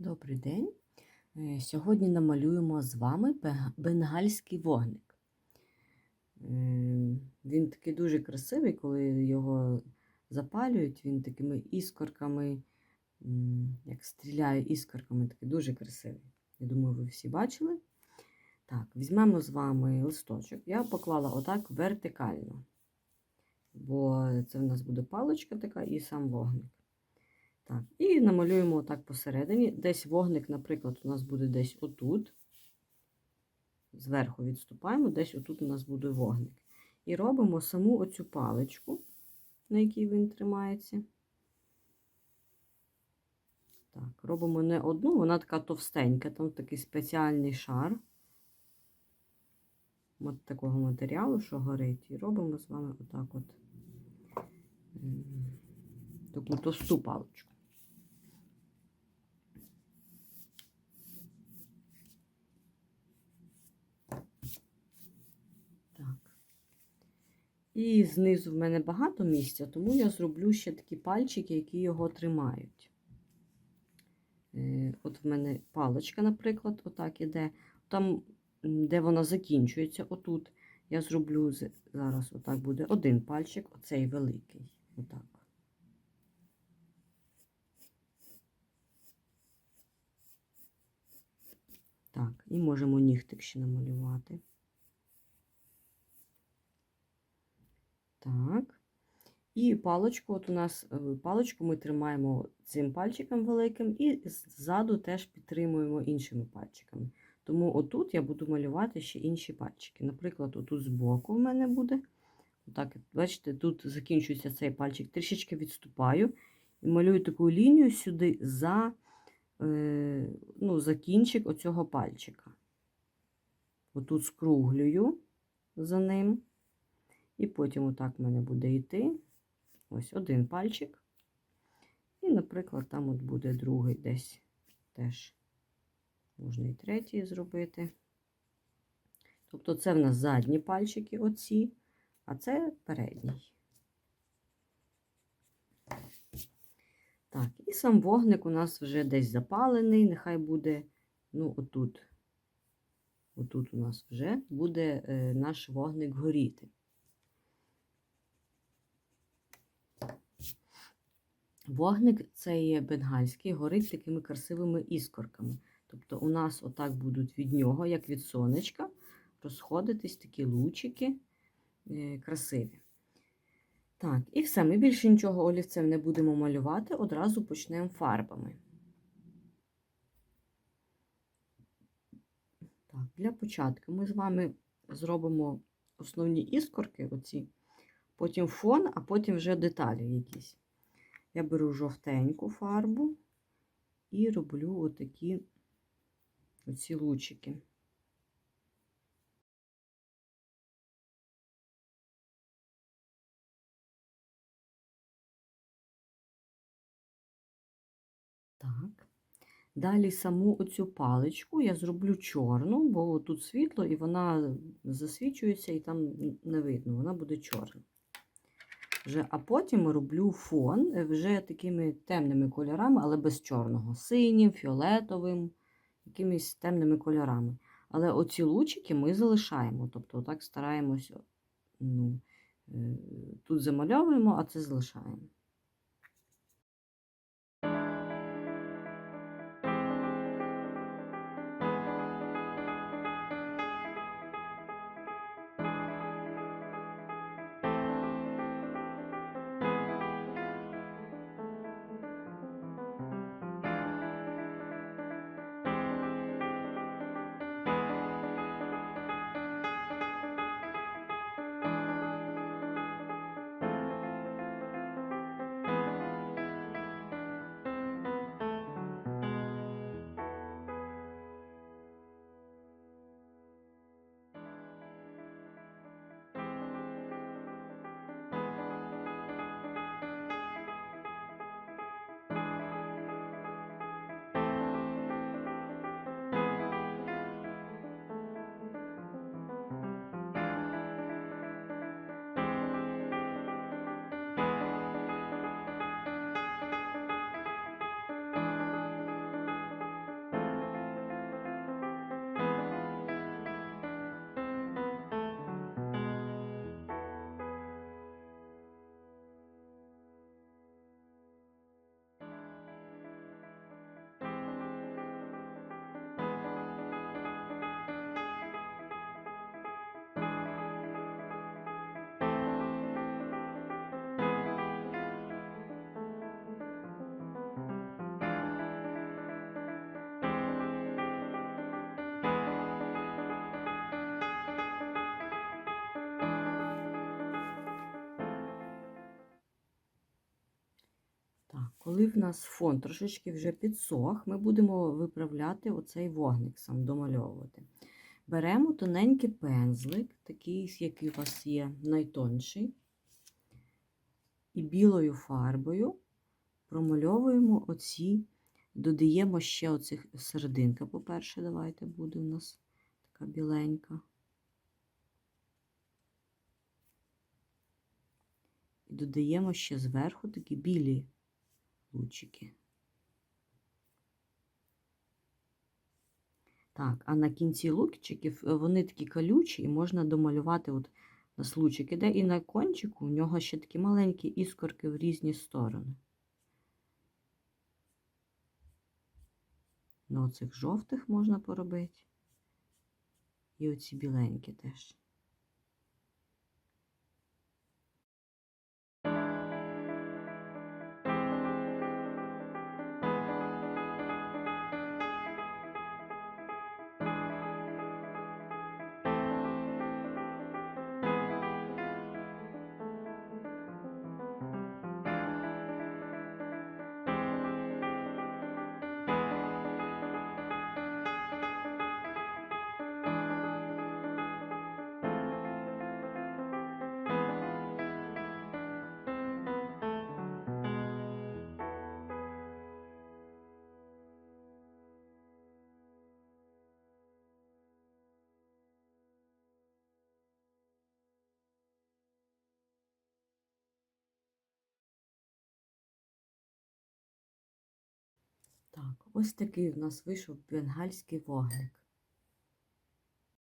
Добрий день. Е, Сьогодні намалюємо з вами бенгальський вогник. Е, Він такий дуже красивий, коли його запалюють, він такими іскорками, як стріляє іскорками, такий дуже красивий. Я думаю, ви всі бачили. Так, візьмемо з вами листочок. Я поклала отак вертикально, бо це в нас буде паличка така і сам вогник. Так, і намалюємо отак посередині. Десь вогник, наприклад, у нас буде десь отут. Зверху відступаємо, десь отут у нас буде вогник. І робимо саму оцю паличку, на якій він тримається. Так, робимо не одну, вона така товстенька, там такий спеціальний шар от такого матеріалу, що горить. І робимо з вами отак от таку товсту паличку. І знизу в мене багато місця, тому я зроблю ще такі пальчики, які його тримають. Е, От в мене паличка, наприклад, отак іде. Там, де вона закінчується, отут, я зроблю зараз отак буде один пальчик, оцей великий. Отак. Так, і можемо нігтик ще намалювати. Так. І паличку, от у нас е, паличку ми тримаємо цим пальчиком великим і ззаду теж підтримуємо іншими пальчиками. Тому отут я буду малювати ще інші пальчики. Наприклад, отут збоку в мене буде. Отак, бачите, тут закінчується цей пальчик, трішечки відступаю і малюю таку лінію сюди за, е, ну, за кінчик оцього пальчика. Отут скруглюю за ним. І потім отак в мене буде йти. Ось один пальчик. І, наприклад, там от буде другий десь теж. Можна і третій зробити. Тобто це в нас задні пальчики оці, а це передній. Так, і сам вогник у нас вже десь запалений, нехай буде, ну, отут. Отут у нас вже буде е, наш вогник горіти. Вогник це є бенгальський, горить такими красивими іскорками. Тобто у нас отак будуть від нього, як від сонечка, розходитись такі лучики е, красиві. Так, і все. Ми більше нічого олівцем не будемо малювати, одразу почнемо фарбами. Так, Для початку ми з вами зробимо основні іскорки, оці, потім фон, а потім вже деталі якісь. Я беру жовтеньку фарбу і роблю отакі оці лучики. Так. Далі саму оцю паличку я зроблю чорну, бо тут світло і вона засвічується і там не видно, вона буде чорна. Вже, а потім роблю фон е, вже такими темними кольорами, але без чорного. Синім, фіолетовим, якимись темними кольорами. Але оці лучики ми залишаємо. Тобто, так стараємося ну, е, тут замальовуємо, а це залишаємо. Коли в нас фон трошечки вже підсох, ми будемо виправляти оцей вогник сам, домальовувати. Беремо тоненький пензлик, такий, який у вас є найтонший, і білою фарбою промальовуємо оці, додаємо ще оцих серединка, по-перше, давайте буде у нас така біленька. І додаємо ще зверху такі білі лучики. Так, а на кінці лучиків е, вони такі колючі, і можна домалювати от у нас лучик іде, і на кончику у нього ще такі маленькі іскорки в різні сторони. На оцих жовтих можна поробити. І оці біленькі теж. Так, ось такий у нас вийшов бенгальський вогник.